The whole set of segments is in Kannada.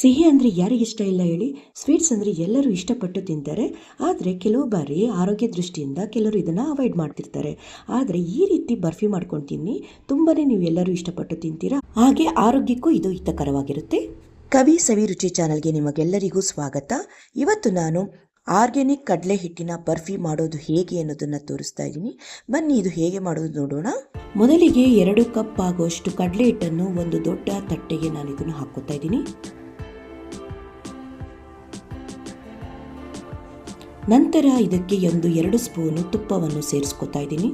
ಸಿಹಿ ಅಂದರೆ ಯಾರಿಗೆ ಇಷ್ಟ ಇಲ್ಲ ಹೇಳಿ, ಸ್ವೀಟ್ಸ್ ಅಂದರೆ ಎಲ್ಲರೂ ಇಷ್ಟಪಟ್ಟು ತಿಂತಾರೆ. ಆದರೆ ಕೆಲವು ಬಾರಿ ಆರೋಗ್ಯ ದೃಷ್ಟಿಯಿಂದ ಕೆಲವರು ಇದನ್ನು ಅವಾಯ್ಡ್ ಮಾಡ್ತಿರ್ತಾರೆ. ಆದರೆ ಈ ರೀತಿ ಬರ್ಫಿ ಮಾಡ್ಕೊಂಡು ತಿನ್ನಿ ತುಂಬಾ ನೀವು ಎಲ್ಲರೂ ಇಷ್ಟಪಟ್ಟು ತಿಂತೀರಾ. ಹಾಗೆ ಆರೋಗ್ಯಕ್ಕೂ ಇದು ಹಿತಕರವಾಗಿರುತ್ತೆ. ಕವಿ ಸವಿ ರುಚಿ ಚಾನಲ್ಗೆ ನಿಮಗೆಲ್ಲರಿಗೂ ಸ್ವಾಗತ. ಇವತ್ತು ನಾನು ಆರ್ಗ್ಯಾನಿಕ್ ಕಡಲೆ ಹಿಟ್ಟಿನ ಬರ್ಫಿ ಮಾಡೋದು ಹೇಗೆ ಅನ್ನೋದನ್ನು ತೋರಿಸ್ತಾ ಇದ್ದೀನಿ. ಬನ್ನಿ, ಇದು ಹೇಗೆ ಮಾಡೋದು ನೋಡೋಣ. ಮೊದಲಿಗೆ ಎರಡು ಕಪ್ ಆಗುವಷ್ಟು ಕಡಲೆ ಹಿಟ್ಟನ್ನು ಒಂದು ದೊಡ್ಡ ತಟ್ಟೆಗೆ ನಾನು ಇದನ್ನು ಹಾಕೋತಾ ಇದ್ದೀನಿ. ನಂತರ ಇದಕ್ಕೆ ಒಂದು ಎರಡು ಸ್ಪೂನು ತುಪ್ಪವನ್ನು ಸೇರಿಸ್ಕೊತಾ ಇದ್ದೀನಿ.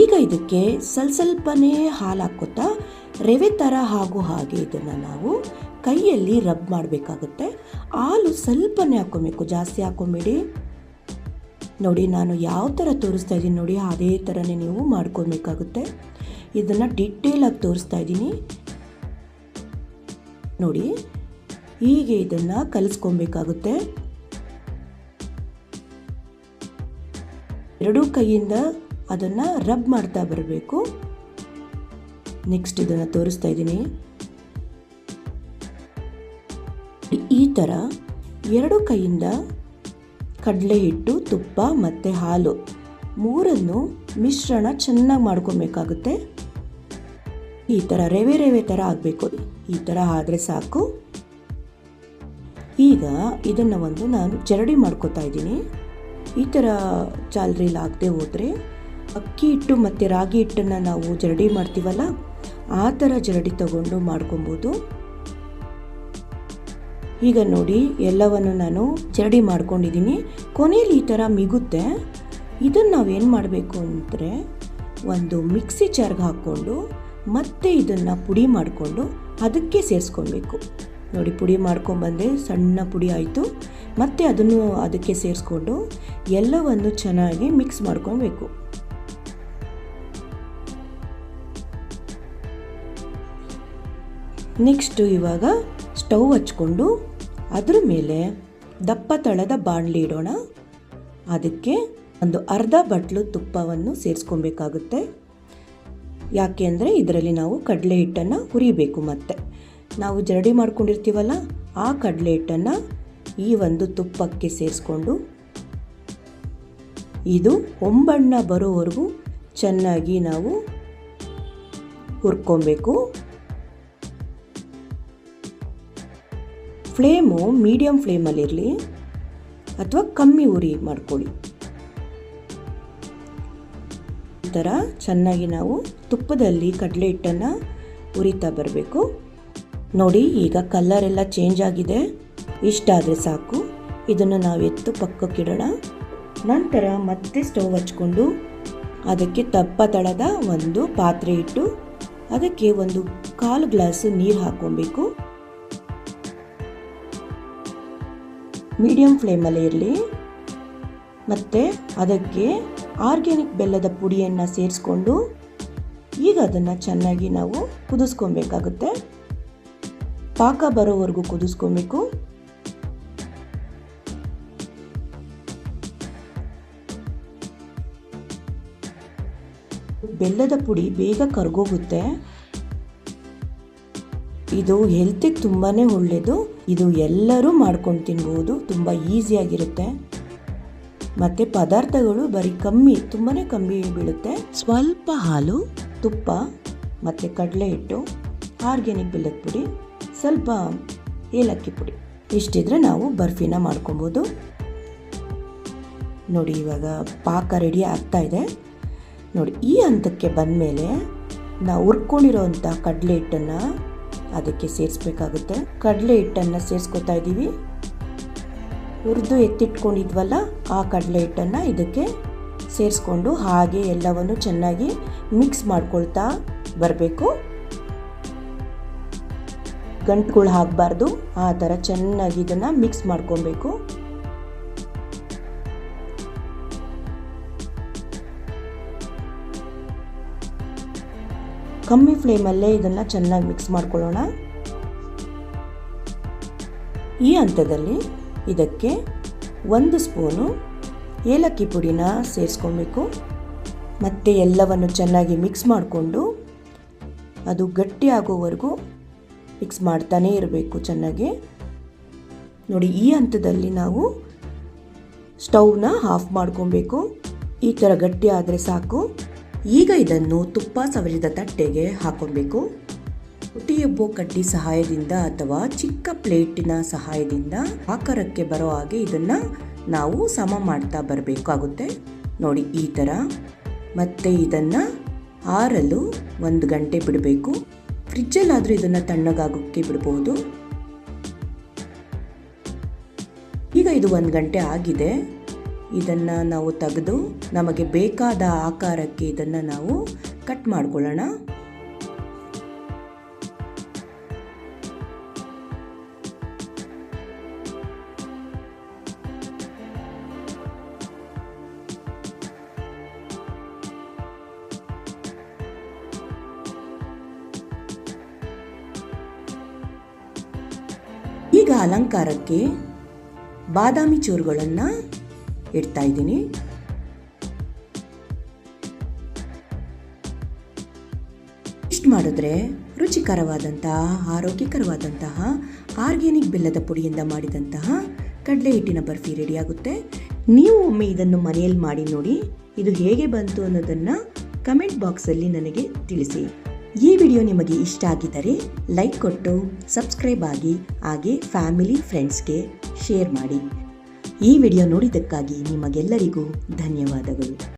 ಈಗ ಇದಕ್ಕೆ ಸ್ವಲ್ಪ ಸ್ವಲ್ಪನೇ ಹಾಲು ಹಾಕ್ಕೋತಾ ರವೆ ಥರ ಹಾಗೂ ಹಾಗೆ ಇದನ್ನು ನಾವು ಕೈಯಲ್ಲಿ ರಬ್ ಮಾಡಬೇಕಾಗುತ್ತೆ. ಹಾಲು ಸ್ವಲ್ಪನೇ ಹಾಕ್ಕೊಬೇಕು, ಜಾಸ್ತಿ ಹಾಕ್ಕೊಬೇಡಿ. ನೋಡಿ, ನಾನು ಯಾವ ಥರ ತೋರಿಸ್ತಾ ಇದ್ದೀನಿ ನೋಡಿ, ಅದೇ ಥರನೇ ನೀವು ಮಾಡ್ಕೊಬೇಕಾಗುತ್ತೆ. ಇದನ್ನು ಡಿಟೇಲಾಗಿ ತೋರಿಸ್ತಾ ಇದ್ದೀನಿ. ನೋಡಿ, ಹೀಗೆ ಇದನ್ನು ಕಲಿಸ್ಕೊಬೇಕಾಗುತ್ತೆ. ಎರಡೂ ಕೈಯಿಂದ ಅದನ್ನು ರಬ್ ಮಾಡ್ತಾ ಬರಬೇಕು. ನೆಕ್ಸ್ಟ್ ಇದನ್ನು ತೋರಿಸ್ತಾ ಇದ್ದೀನಿ. ಈ ಥರ ಎರಡು ಕೈಯಿಂದ ಕಡಲೆ ಹಿಟ್ಟು, ತುಪ್ಪ ಮತ್ತು ಹಾಲು ಮೂರನ್ನು ಮಿಶ್ರಣ ಚೆನ್ನಾಗಿ ಮಾಡ್ಕೊಬೇಕಾಗುತ್ತೆ. ಈ ಥರ ರೆವೆ ರೆವೆ ಥರ ಆಗಬೇಕು. ಈ ಥರ ಆದರೆ ಸಾಕು. ಈಗ ಇದನ್ನು ಒಂದು ನಾನು ಜರಡಿ ಮಾಡ್ಕೋತಾ ಇದ್ದೀನಿ. ಈ ಥರ ಚಾಲ್ರೀಲಿ ಆಗದೆ ಹೋದರೆ ಅಕ್ಕಿ ಹಿಟ್ಟು ಮತ್ತು ರಾಗಿ ಹಿಟ್ಟನ್ನು ನಾವು ಜರಡಿ ಮಾಡ್ತೀವಲ್ಲ, ಆ ಥರ ಜರಡಿ ತಗೊಂಡು ಮಾಡ್ಕೊಬೋದು. ಈಗ ನೋಡಿ, ಎಲ್ಲವನ್ನು ನಾನು ಜರಡಿ ಮಾಡ್ಕೊಂಡಿದ್ದೀನಿ. ಕೊನೆಯಲ್ಲಿ ಈ ಥರ ಮಿಗುತ್ತೆ. ಇದನ್ನು ನಾವೇನು ಮಾಡಬೇಕು ಅಂದರೆ, ಒಂದು ಮಿಕ್ಸಿ ಚಾರ್ಗೆ ಹಾಕ್ಕೊಂಡು ಮತ್ತೆ ಇದನ್ನು ಪುಡಿ ಮಾಡಿಕೊಂಡು ಅದಕ್ಕೆ ಸೇರಿಸ್ಕೊಬೇಕು ನೋಡಿ, ಪುಡಿ ಮಾಡ್ಕೊಂಬಂದೆ, ಸಣ್ಣ ಪುಡಿ ಆಯಿತು. ಮತ್ತು ಅದನ್ನು ಅದಕ್ಕೆ ಸೇರಿಸ್ಕೊಂಡು ಎಲ್ಲವನ್ನು ಚೆನ್ನಾಗಿ ಮಿಕ್ಸ್ ಮಾಡ್ಕೊಬೇಕು. ನೆಕ್ಸ್ಟು ಇವಾಗ ಸ್ಟವ್ ಹಚ್ಕೊಂಡು ಅದ್ರ ಮೇಲೆ ದಪ್ಪ ತಳದ ಬಾಣಲಿ ಇಡೋಣ. ಅದಕ್ಕೆ ಒಂದು ಅರ್ಧ ಬಟ್ಲು ತುಪ್ಪವನ್ನು ಸೇರಿಸ್ಕೊಬೇಕಾಗುತ್ತೆ. ಯಾಕೆ ಅಂದರೆ ಇದರಲ್ಲಿ ನಾವು ಕಡಲೆ ಹಿಟ್ಟನ್ನು ಹುರಿಬೇಕು ಮತ್ತೆ. ನಾವು ಜರಡಿ ಮಾಡ್ಕೊಂಡಿರ್ತೀವಲ್ಲ, ಆ ಕಡಲೆ ಹಿಟ್ಟನ್ನು ಈ ಒಂದು ತುಪ್ಪಕ್ಕೆ ಸೇರಿಸ್ಕೊಂಡು, ಇದು ಒಂಬಣ್ಣ ಬರೋವರೆಗೂ ಚೆನ್ನಾಗಿ ನಾವು ಹುರ್ಕೊಬೇಕು. ಫ್ಲೇಮು ಮೀಡಿಯಮ್ ಫ್ಲೇಮಲ್ಲಿರಲಿ ಅಥವಾ ಕಮ್ಮಿ ಉರಿ ಮಾಡ್ಕೊಳ್ಳಿ. ಈ ಥರ ಚೆನ್ನಾಗಿ ನಾವು ತುಪ್ಪದಲ್ಲಿ ಕಡಲೆ ಹಿಟ್ಟನ್ನು ಉರಿತಾ ಬರಬೇಕು. ನೋಡಿ, ಈಗ ಕಲರ್ ಎಲ್ಲ ಚೇಂಜ್ ಆಗಿದೆ. ಇಷ್ಟ ಆದರೆ ಸಾಕು. ಇದನ್ನು ನಾವು ಎತ್ತು ಪಕ್ಕಕ್ಕಿಡೋಣ ನಂತರ ಮತ್ತೆ ಸ್ಟವ್ ಹಚ್ಕೊಂಡು ಅದಕ್ಕೆ ತಪ್ಪ ತಳದ ಒಂದು ಪಾತ್ರೆ ಇಟ್ಟು ಅದಕ್ಕೆ ಒಂದು ಕಾಲು ಗ್ಲಾಸ್ ನೀರು ಹಾಕ್ಕೊಬೇಕು. ಮೀಡಿಯಂ ಫ್ಲೇಮಲ್ಲಿ ಇರಲಿ. ಮತ್ತು ಅದಕ್ಕೆ ಆರ್ಗ್ಯಾನಿಕ್ ಬೆಲ್ಲದ ಪುಡಿಯನ್ನು ಸೇರಿಸ್ಕೊಂಡು ಈಗ ಅದನ್ನು ಚೆನ್ನಾಗಿ ನಾವು ಕುದಿಸ್ಕೊಬೇಕಾಗುತ್ತೆ. ಪಾಕ ಬರೋವರೆಗೂ ಕುದಿಸ್ಕೊಬೇಕು. ಬೆಲ್ಲದ ಪುಡಿ ಬೇಗ ಕರ್ಗೋಗುತ್ತೆ. ಇದು ಹೆಲ್ತಿಗೆ ತುಂಬಾ ಒಳ್ಳೆಯದು ಇದು ಎಲ್ಲರೂ ಮಾಡ್ಕೊಂಡು ತಿನ್ಬೋದು. ತುಂಬ ಈಸಿಯಾಗಿರುತ್ತೆ ಮತ್ತು ಪದಾರ್ಥಗಳು ಬರೀ ಕಮ್ಮಿ ತುಂಬಾ ಕಮ್ಮಿ ಬೀಳುತ್ತೆ. ಸ್ವಲ್ಪ ಹಾಲು, ತುಪ್ಪ, ಮತ್ತು ಕಡಲೆ ಹಿಟ್ಟು, ಆರ್ಗ್ಯಾನಿಕ್ ಬೆಲ್ಲದ ಪುಡಿ. ಸ್ವಲ್ಪ ಏಲಕ್ಕಿ ಪುಡಿ. ಇಷ್ಟಿದ್ರೆ ನಾವು ಬರ್ಫಿನ ಮಾಡ್ಕೊಬೋದು. ನೋಡಿ, ಇವಾಗ ಪಾಕ ರೆಡಿ ಆಗ್ತಾ ಇದೆ. ನೋಡಿ, ಈ ಹಂತಕ್ಕೆ ಬಂದಮೇಲೆ ನಾವು ಹುರ್ಕೊಂಡಿರೋವಂಥ ಕಡಲೆ ಹಿಟ್ಟನ್ನು ಅದಕ್ಕೆ ಸೇರಿಸ್ಬೇಕಾಗುತ್ತೆ. ಕಡಲೆ ಹಿಟ್ಟನ್ನು ಸೇರಿಸ್ಕೊತಾ ಇದ್ದೀವಿ. ಹುರಿದು ಎತ್ತಿಟ್ಕೊಂಡಿದ್ವಲ್ಲ, ಆ ಕಡಲೆ ಹಿಟ್ಟನ್ನು ಇದಕ್ಕೆ ಸೇರಿಸ್ಕೊಂಡು ಹಾಗೆ ಎಲ್ಲವನ್ನು ಚೆನ್ನಾಗಿ ಮಿಕ್ಸ್ ಮಾಡ್ಕೊಳ್ತಾ ಬರಬೇಕು. ಗಂಟುಗಳು ಹಾಕಬಾರ್ದು. ಆ ಥರ ಚೆನ್ನಾಗಿ ಇದನ್ನು ಮಿಕ್ಸ್ ಮಾಡ್ಕೊಬೇಕು. ಕಮ್ಮಿ ಫ್ಲೇಮಲ್ಲೇ ಇದನ್ನು ಚೆನ್ನಾಗಿ ಮಿಕ್ಸ್ ಮಾಡ್ಕೊಳ್ಳೋಣ. ಈ ಹಂತದಲ್ಲಿ ಇದಕ್ಕೆ ಒಂದು ಸ್ಪೂನು ಏಲಕ್ಕಿ ಪುಡಿನ ಸೇರಿಸ್ಕೊಬೇಕು. ಮತ್ತು ಎಲ್ಲವನ್ನು ಚೆನ್ನಾಗಿ ಮಿಕ್ಸ್ ಮಾಡಿಕೊಂಡು ಅದು ಗಟ್ಟಿ ಆಗೋವರೆಗೂ ಮಿಕ್ಸ್ ಮಾಡ್ತಾನೇ ಇರಬೇಕು ಚೆನ್ನಾಗಿ. ನೋಡಿ, ಈ ಹಂತದಲ್ಲಿ ನಾವು ಸ್ಟೌವ್ನ ಆಫ್ ಮಾಡ್ಕೊಬೇಕು. ಈ ಥರ ಗಟ್ಟಿ ಆದರೆ ಸಾಕು. ಈಗ ಇದನ್ನು ತುಪ್ಪ ಸವರಿದ ತಟ್ಟೆಗೆ ಹಾಕೊಬೇಕು. ಹುಟ್ಟಿಯೊಬ್ಬೋ ಕಡ್ಡಿ ಸಹಾಯದಿಂದ ಅಥವಾ ಚಿಕ್ಕ ಪ್ಲೇಟಿನ ಸಹಾಯದಿಂದ ಆಕಾರಕ್ಕೆ ಬರೋ ಹಾಗೆ ಇದನ್ನು ನಾವು ಸಮ ಮಾಡ್ತಾ ಬರಬೇಕಾಗುತ್ತೆ ನೋಡಿ, ಈ ಥರ ಮತ್ತೆ ಇದನ್ನು ಆರಲು ಒಂದು ಗಂಟೆ ಬಿಡಬೇಕು. ಫ್ರಿಜ್ಜಲ್ಲಾದರೂ ಇದನ್ನು ತಣ್ಣಗಾಗೋಕ್ಕೆ ಬಿಡ್ಬೋದು. ಈಗ ಇದು ಒಂದು ಗಂಟೆ ಆಗಿದೆ. ಇದನ್ನು ನಾವು ತೆಗೆದು ನಮಗೆ ಬೇಕಾದ ಆಕಾರಕ್ಕೆ ಇದನ್ನು ನಾವು ಕಟ್ ಮಾಡ್ಕೊಳ್ಳೋಣ. ಈಗ ಅಲಂಕಾರಕ್ಕೆ ಬಾದಾಮಿ ಚೂರುಗಳನ್ನು ಇಡ್ತಾ ಇದ್ದೀನಿ. ಇಷ್ಟು ಮಾಡಿದ್ರೆ ರುಚಿಕರವಾದಂತಹ ಆರೋಗ್ಯಕರವಾದಂತಹ, ಆರ್ಗ್ಯಾನಿಕ್ ಬೆಲ್ಲದ ಪುಡಿಯಿಂದ ಮಾಡಿದಂತಹ ಕಡಲೆ ಹಿಟ್ಟಿನ ಬರ್ಫಿ ರೆಡಿಯಾಗುತ್ತೆ ನೀವು ಒಮ್ಮೆ ಇದನ್ನು ಮನೆಯಲ್ಲಿ ಮಾಡಿ ನೋಡಿ, ಇದು ಹೇಗೆ ಬಂತು ಅನ್ನೋದನ್ನು ಕಮೆಂಟ್ ಬಾಕ್ಸಲ್ಲಿ ನನಗೆ ತಿಳಿಸಿ. ಈ ವಿಡಿಯೋ ನಿಮಗೆ ಇಷ್ಟ ಆಗಿದ್ದರೆ ಲೈಕ್ ಕೊಟ್ಟು ಸಬ್ಸ್ಕ್ರೈಬ್ ಆಗಿ ಹಾಗೆ ಫ್ಯಾಮಿಲಿ ಫ್ರೆಂಡ್ಸ್ಗೆ ಶೇರ್ ಮಾಡಿ. ಈ ವಿಡಿಯೋ ನೋಡಿದ್ದಕ್ಕಾಗಿ ನಿಮಗೆಲ್ಲರಿಗೂ ಧನ್ಯವಾದಗಳು.